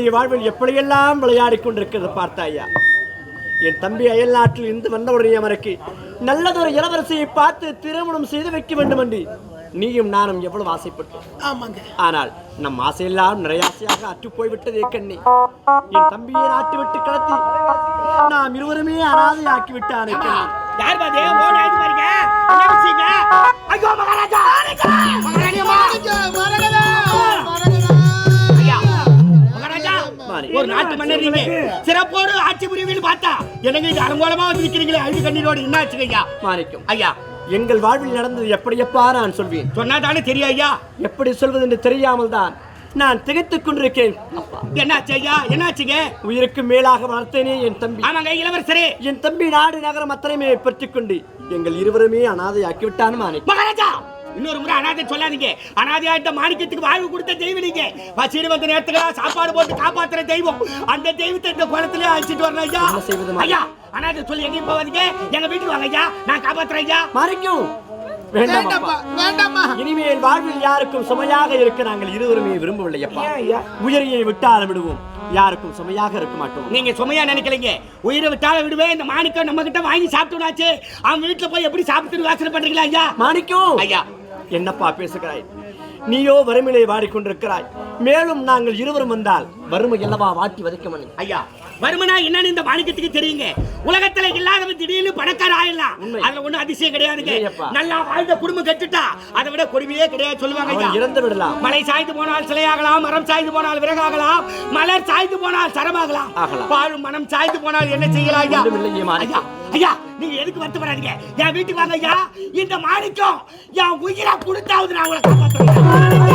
வாழ்வில் எப்படியெல்லாம் விளையாடி கொண்டிருக்கிறது பார்த்தாயா? என் தம்பி அயல் நாட்டில் இருந்து வந்தவுடனே அவருக்கு நல்லதொரு இளவரசியை பார்த்து திருமணம் செய்து வைக்க வேண்டும் என்று நீயும் நானும் எவ்வளவு ஆசைப்பட்டோம். ஆமாங்க. ஆனால் நம் ஆசையெல்லாம் நிறைய ஆசையாக அற்று போய்விட்டதே கண்ணி. என் தம்பியை நாட்டு விட்டு கடத்தி நாம் இருவருமே அனாதையாக்கி விட்டானே கண்ணி. யார் பாதே ஒரு நாட்டு மன்னர் நீங்க சிறப்போடு ஆட்சி புரிவில் பார்த்தா எனக்கு இது அலங்கோலமா வந்து நிக்கிறீங்களே? அழுது கண்ணீரோடு என்ன ஆச்சுங்க ஐயா? மாணிக்கம். ஐயா. எங்கள் வாழ்வில் நடந்தது எப்படியப்பா நான் சொல்வேன்? சொன்னா தானே தெரியும் ஐயா? எப்படி சொல்வது என்று தெரியாமல் தான் நான் திகைத்துக் கொண்டிருக்கேன். என்னாச்சு ஐயா? என்னாச்சுங்க? உயிருக்கு மேலாக வளர்த்தேனே என் தம்பி. ஆமாங்க இளவரசரே. என் தம்பி நாடு நகரம் அத்தனையுமே பற்றிக் கொண்டு எங்கள் இருவருமே அனாதையாக்கி விட்டான் மாணிக்கம். மகாராஜா! இன்னொரு முறை அனாதை சொல்லாதீங்க. அனாதையா இந்த மாணிக்கத்துக்கு வாழ்வு கொடுத்த தெய்வம் நீங்க. பசிடு வந்த நேரத்துக்கு சாப்பாடு போட்டு காப்பாத்துற தெய்வம். அந்த தெய்வத்தை இந்த குளத்திலே அழைச்சிட்டு வரணும் ஐயா? ஐயா அனாதை சொல்லி எங்கேயும் போவாதீங்க எங்க வீட்டுக்கு வாங்க ஐயா. நான் காப்பாத்துறேன் ஐயா. மாணிக்கம்! வேண்டாம் அப்பா. வேண்டாம்மா. இனிமேல் வாழ்வில் யாருக்கும் சுமையாக இருக்க நாங்கள் இருவருமே விரும்பவில்லை அப்பா உயிரியை விட்டாலும் விடுவோம். யாருக்கும் சுமையாக இருக்க மாட்டோம். நீங்க சுமையா நினைக்கலீங்க. உயிரை விட்டால விடுவேன். இந்த மாணிக்கம் நம்ம கிட்ட வாங்கி சாப்பிட்டுனாச்சு அவன் வீட்டுல போய் எப்படி சாப்பிட்டு வாசனை பண்றீங்களா ஐயா? மாணிக்கம்! ஐயா என்னப்பா பேசுகிறாய்? நீயோ வறுமையிலே வாடிக்கொண்டிருக்கிறாய். மேலும் நாங்கள் இருவரும் வந்தால் வறுமை அல்லவா வாட்டி வதைக்க ஐயா வருமனா என்னன்னு இந்த மாணிக்கத்துக்கு தெரியுங்க. உலகத்துல இல்லாதவன் திடீர்னு பணக்கார ஆயிடலாம். அதுல ஒண்ணும் அதிசயம் கிடையாதுங்க. நல்லா வாழ்ந்த குடும்பம் கெட்டுட்டா அதை விட கொடுமையே கிடையாது சொல்லுவாங்க இறந்து விடலாம். மலை சாய்ந்து போனால் சிலையாகலாம் மரம் சாய்ந்து போனால் விறகாகலாம் மலர் சாய்ந்து போனால் சரமாகலாம். பாழும் மனம் சாய்ந்து போனால் என்ன செய்யலாம் ஐயா. ஐயா நீங்க எதுக்கு வருத்தப்படாதீங்க. என் வீட்டுக்கு வாங்க ஐயா. இந்த மாணிக்கம் என் உயிரை கொடுத்தாவது நான் உங்களை காப்பாற்றுறேன்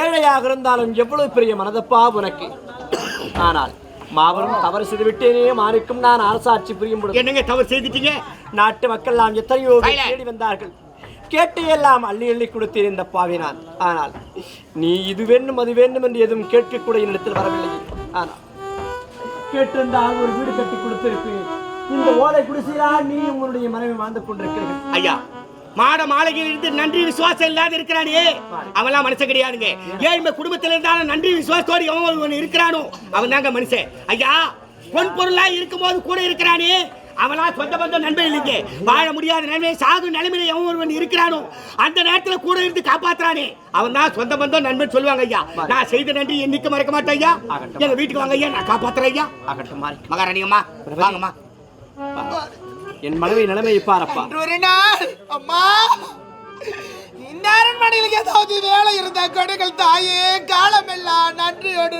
ஏழையாக இருந்தாலும் எவ்வளவு பெரிய மனதப்பா உனக்கு? ஆனால் மாபெரும் தவறு செய்து விட்டேனே மாணிக்கும். நான் அரசாட்சி புரியும் என்னங்க தவறு செய்துட்டீங்க? நாட்டு மக்கள் நாம் எத்தனையோ. தேடி வந்தார்கள். கேட்டு எல்லாம் அள்ளி அள்ளி கொடுத்தேன் இந்த பாவி நான். ஆனால் நீ இது வேண்டும் அது வேண்டும் என்று எதுவும் கேட்க கூட என்னிடத்தில் வரவில்லை. ஆனால் கேட்டிருந்தால் ஒரு வீடு கட்டி கொடுத்திருப்பேன். இந்த ஓலை குடிசையால் நீ உங்களுடைய மனைவி வாழ்ந்து கொண்டிருக்கிறீர்கள். ஐயா மாட மாளிகையில் இருந்து நன்றி விசுவாசம் இல்லாத இருக்கிறானே. அவன்லாம் மனுஷன் கிடையாதுங்க. ஏழ்மை குடும்பத்துல இருந்தாலும் நன்றி விசுவாசத்தோடு எவன் ஒருவன் இருக்கிறானோ அவன் தாங்க மனுஷன். ஐயா பொன் பொருளா இருக்கும்போது கூட இருக்கிறானே. அவனா சொந்த பந்தம் நண்பன் இல்லைங்க. வாழ முடியாத நிலைமை சாகு நிலைமையில எவன் ஒருவன் இருக்கிறானோ அந்த நேரத்துல கூட இருந்து காப்பாத்துறானே. அவன் தான் சொந்த பந்தம் நண்பன் சொல்லுவாங்க ஐயா. நான் செய்த நன்றி என்னைக்கு மறக்க மாட்டேன் ஐயா. எங்க வீட்டுக்கு வாங்க ஐயா நான் காப்பாத்துறேன் ஐயா. மாறி. மகாராணியம்மா வாங்கம்மா. என் மனைவி நிலைமையை பாரப்பா. ஒரு நாள் அம்மா இந்த அரண்மனையில் ஏதாவது வேலை இருந்தா கொடுங்கள் தாயே காலமெல்லாம் நன்றியோடு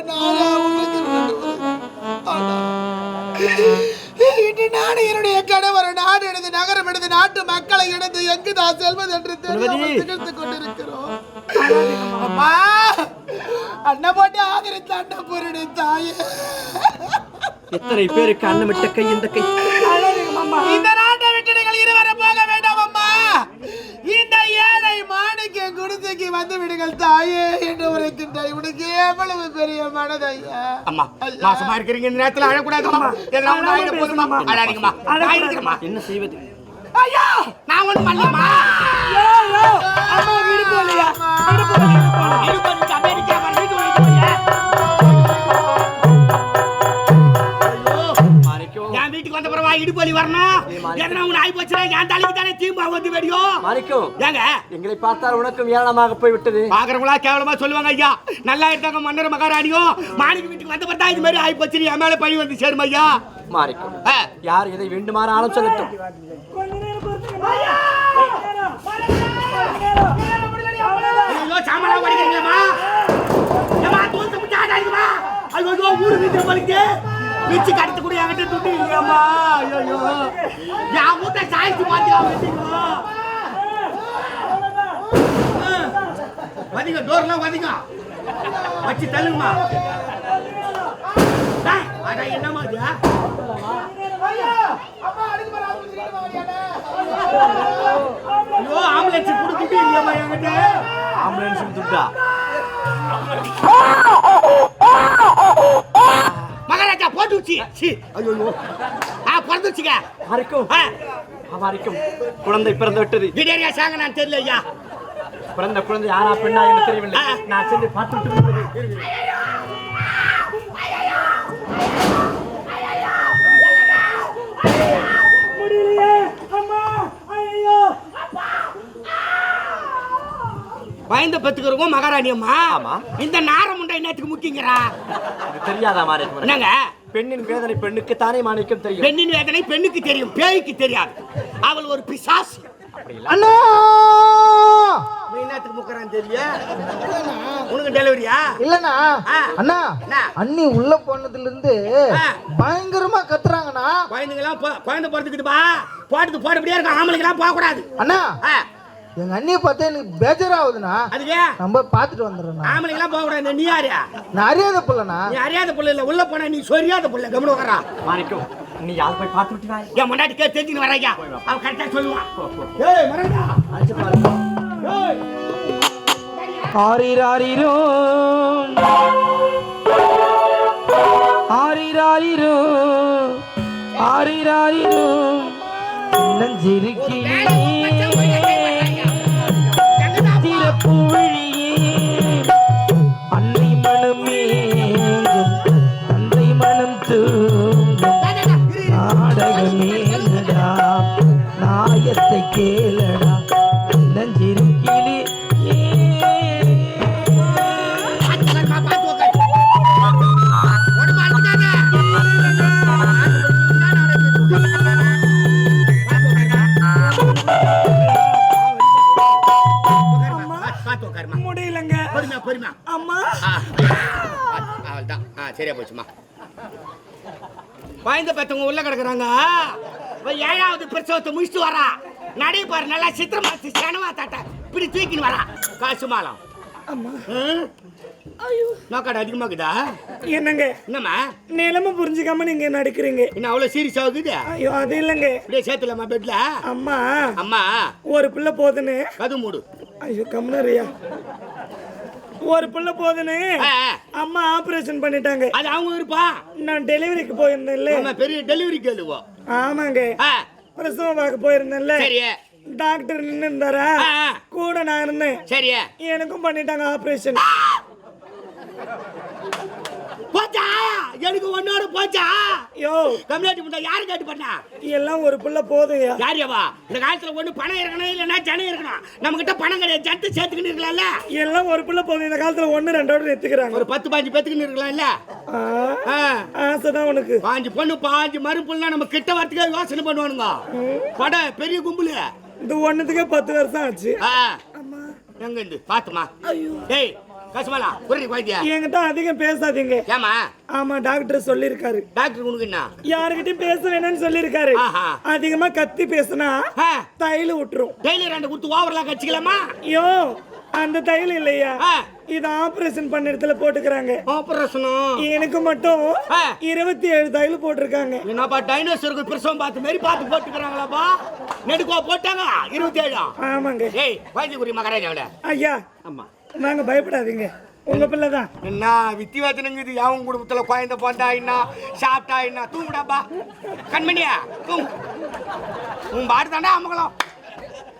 இன்று நான் என்னுடைய கணவர் நாடு எடுத்து நகரம் எடுத்து நாட்டு மக்களை எடுத்து எங்குதான் செல்வது என்று. திகழ்ந்து கொண்டிருக்கிறோம். அம்மா அண்ணன் போட்டு ஆதரித்த அண்ணன் பொருடு தாயே. எத்தனை பேருக்கு அன்னமிட்ட கை இந்த கை? இந்த நாட்டை விட்டு நீங்கள் இருவரை போக வேண்டாம் அம்மா. இந்த ஏழை மாணிக்க குடிசைக்கு வந்து விடுங்கள் தாயே என்று உரைக்கின்ற உனக்கு எவ்வளவு பெரிய மனதையா? அம்மா மாசமா இருக்கிறீங்க இந்த நேரத்துல போதுமா? அழாதீங்கம்மா. நான் இருக்கிறேம்மா என்ன செய்வது? ஐயா நான் ஒண்ணும் பண்ணலம்மா. அம்மா விடுப்பு இல்லையா இடுப்பு எதனா ஒண்ணு ஆகி போச்சுன்னா என் தலைக்கு தானே தீம்பா வந்து வெடியும். மாணிக்கோ ஏங்க? எங்களை பார்த்தால் உனக்கும் ஏளனமாக போய்விட்டது. பாக்குறவங்களா கேவலமா சொல்லுவாங்க ஐயா. நல்லா இருந்தாங்க மன்னர் மகாராணியும். மாணிக்க வீட்டுக்கு வந்த பிறந்தா இது மாதிரி ஆகி போச்சு என் மேல பழி வந்து சேரும் ஐயா. மாறிக்கோ ஆ. யார் எதை வேண்டுமானாலும் சொல்லட்டும். சாமானா படிக்கிறீங்களா ஐயோ ஊரு வீட்டு பலிக்கு பிச்சு கடத்து கூட என்கிட்ட துட்டு இல்லையாம்மா ஐயோ என் மூட்டை சாய்ச்சி மாத்தி வந்தீங்க வதிங்க டோர்லாம் வதிங்க. வச்சு தள்ளுங்கம்மா. அட என்னம்மா இது? ஐயா ஆம்புலன்ஸ் கொடுத்துட்டு இல்லையம்மா என்கிட்ட. ஆம்புலன்ஸ் துட்டா வச்சு சி. ஐயோ ஆ பிறந்துச்சுங்க வரைக்கும் ஆ. வரைக்கும் குழந்தை பிறந்து விட்டது திடீரியா சாங்க நான் தெரியல ஐயா. பிறந்த குழந்தை யாரா பெண்ணா என்று தெரியவில்லை. நான் சென்று பார்த்துட்டு வருகிறேன். பயந்த பத்துக்கிறவங்க மகாராணி அம்மா. இந்த நாரம் முண்டை என்னத்துக்கு முக்கியங்கிறா? தெரியாதா மாதிரி என்னங்க? பெண்ணின் வேதனை பெண்ணுக்கு தானே மாணிக்கம் தெரியும். பெண்ணின் வேதனை பெண்ணுக்கு தெரியும் பேய்க்கு தெரியாது. அவள் ஒரு பிசாசு. அண்ணா நீ என்னத்துக்கு முக்கறான்னு தெரியல உனக்கு டெலிவரியா? இல்லண்ணா. ஆ. அண்ணா? அண்ணி உள்ள போனதுல இருந்து ஆ. பயங்கரமா கத்துறாங்கண்ணா. குழந்தைங்களாம் போ- குழந்தை பிறந்துக்குதுப்பா போட்டது போட்டபடியா இருக்கும் ஆம்பளைங்களாம் போக கூடாது அண்ணா ஆ, எங்க அண்ணியை பார்த்தா எனக்கு பேஜராகுதுண்ணா. அதுக்கு? நம்ம பார்த்துட்டு வந்துடுறேண்ணா. ஆம்பளைங்களாம் போக கூடாது நீ யாரு? நான் அறியாத பிள்ளைண்ணா. நீ அறியாத புள்ள இல்ல உள்ள போனா நீ சொரியாத புள்ள கவனம் வரா மாணிக்கம் நீ யார் போய் பார்த்து விட்டு வாய் என் முன்னாடி கேட்டு தெரிஞ்சுன்னு வரையா அவன் கரெக்டா சொல்லுவான் ஏய் மறந்தா அழைச்சு பாருங்க ஏய். ஆரிராரிரோ ஆரிராரிரோ ஆரிராரிரோ நஞ்சிருக்கியே திறப்பு பொறுமையா. அம்மா! ஆ, அவ்வளவுதான். ஆ, சரியா போச்சுமா குழந்த பெத்தவங்க உள்ள கிடக்குறாங்க. ஏழாவது பிரசவத்தை முடிச்சுட்டு வரா. நடை பாரு நல்லா சித்திர மாசி சனவா தாட்ட இப்படி தூக்கின்னு வரா. காசு மாலம்? நோக்காடு அதிகமாக்குதா என்னங்க? என்னம்மா? நிலைமை புரிஞ்சுக்காம நீங்க நடிக்கிறீங்க என்ன அவ்வளவு சீரியஸ் ஆகுது ஐயோ அது இல்லைங்க. இப்படியே சேர்த்துலாமா பெட்ல அம்மா. அம்மா. ஒரு பிள்ளை போதுன்னு. கது மூடு. ஐயோ கம்னரியா ஒரு பிள்ளை போதுன்னு. அம்மா ஆபரேஷன் பண்ணிட்டாங்க. அது அவங்க விருப்பம் நான் டெலிவரிக்கு போயிருந்தேன்ல. நம்ம பெரிய டெலிவரி கேளுவோம் ஆமாங்க. பிரசவம் பார்க்க போயிருந்தேன்ல. சரி டாக்டர் நின்று இருந்தாரா. கூட நான் இருந்தேன். சரி எனக்கும் பண்ணிட்டாங்க ஆபரேஷன் போச்சா? எனக்கு ஒன்னோட போச்சா? யோ. கம்யூனிட்டி முண்டா யாரு கேட்டு பண்ணா? எல்லாம் ஒரு பிள்ளை போதும்யா யாரியவா இந்த காலத்துல ஒண்ணு பணம் இருக்கணும் இல்லைன்னா ஜனம் இருக்கணும். நம்ம கிட்ட பணம் கிடையாது ஜனத்தை சேர்த்துக்கிட்டு இருக்கலாம்ல. எல்லாம் ஒரு பிள்ளை போதும் இந்த காலத்துல ஒண்ணு ரெண்டோட நிறுத்துக்கிறாங்க. ஒரு பத்து பாஞ்சு பேத்துக்குன்னு இருக்கலாம்ல. ஆசைதான் உனக்கு. பாஞ்சு பொண்ணு பாஞ்சு மறுப்புலாம் நம்ம கிட்ட வரத்துக்கே யோசனை பண்ணுவானுங்க. பட பெரிய கும்பலு. இது ஒண்ணுத்துக்கே பத்து வருஷம் ஆச்சு. எங்க இருந்து? பாத்துமா ஐயோ. டேய் கசுமலா புரியுது குழந்தையா. என்கிட்ட அதிகம் பேசாதீங்க. ஏமா ஆமா டாக்டர் சொல்லிருக்காரு டாக்டர் உனக்கு என்ன? யாருகிட்டயும் பேச வேணாம்னு சொல்லிருக்காரு. அதிகமா கத்தி பேசினா தையல் விட்டுரும் டெய்லி ரெண்டு கொடுத்து ஓவர்லாம் கட்சிக்கலாமா ஐயோ அந்த தையல் இல்லையா. இது ஆபரேஷன் பண்ண இடத்துல போட்டுக்கிறாங்க. ஆபரேஷனும் எனக்கு மட்டும். இருபத்தி ஏழு தையல் போட்டிருக்காங்க. என்னப்பா டைனோசருக்கு பிரசவம் பார்த்து மாரி பார்த்து போட்டுக்கிறாங்களாப்பா? நெடுக்கோ போட்டாங்க இருபத்தி ஏழு ஆமாங்க. ஏய் வைத்தியகுரி மகாராஜாவிட ஐயா. ஆமா. நாங்க பயப்படாதீங்க. உங்க பிள்ளை தான். என்ன வித்தி வாத்தினங்குது யாவும் குடும்பத்துல குழந்தை போட்டா என்ன சாப்பிட்டா என்ன தூங்குடாப்பா கண்மணியா தூங்கு. உன் பாடு தாண்டா அம்மகலம்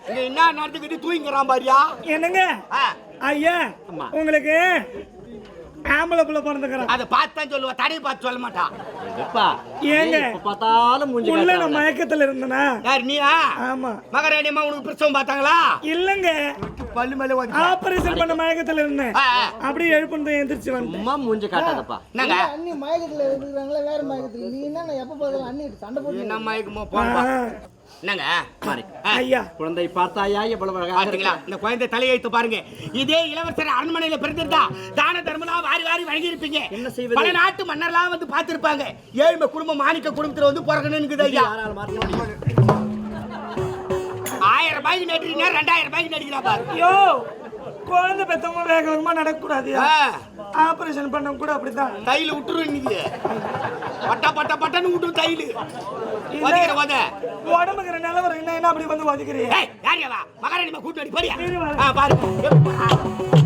இங்க என்ன நடந்துக்கிட்டு தூங்கிக்கிறான் பாரியா? என்னங்க? ஆ, ஐயா. உங்களுக்கு ஆம்பளை பிள்ளை பிறந்துக்கிறான். அதை பார்த்து தான் சொல்லுவா தடையை பார்த்து சொல்ல மாட்டா. எப்பா ஏங்க? பார்த்தாலும் உள்ள நான். மயக்கத்துல இருந்தனா? யார் நீயா? ஆமா. மகாராணி அம்மா உனக்கு பிரசவம் பார்த்தாங்களா? இல்லங்க. பல்லு மேல வந்து ஆபரேஷன் பண்ண மயக்கத்துல இருந்தேன். அப்படியே எழுப்புனது எந்திரிச்சு வந்தேன். சும்மா மூஞ்சி காட்டாதப்பா. என்னங்க? அண்ணி மயக்கத்துல இருக்கிறாங்களா வேற மயக்கத்துல. நீ என்ன எப்ப பார்த்தாலும் அண்ணி சண்டை போட்டு என்ன மயக்கமோ போப்பா என்னங்க. ஐயா. குழந்தை பார்த்தாயா? எவ்வளவு. இந்த குழந்தை தலையெழுத்து பாருங்க. இதே இளவரசர் அரண்மனையில பிறந்திருந்தா தான தர்மலாம் வாரி வாரி வழங்கி இருப்பீங்க என்ன செய்வது? பல நாட்டு மன்னர்லாம் வந்து பார்த்திருப்பாங்க. ஏழ்மை குடும்பம் மாணிக்க குடும்பத்துல வந்து பிறக்கணும்னு ஐயா. யாரால மாற்ற முடியும்? ஆயிரம் ரூபாய்க்கு நடிக்கிறீங்க ரெண்டாயிரம் ரூபாய்க்கு நடிக்கிறா பாரு. ஐயோ குழந்தை பெத்தவங்க வேக வேகமா நடக்க கூடாது ஆ, ஆபரேஷன் பண்ண கூட அப்படித்தான். தையில விட்டுரு இன்னைக்கு. பட்டா பட்டா பட்டான்னு விட்டுரு தையில. வதிக்கிற வத. உடம்புக்கு நிலவரம் என்ன என்ன அப்படி வந்து ஒதுக்குறீங்க ஏய் யார் யாவா மகாராணி கூட்டு அடி போறியா? பாரு.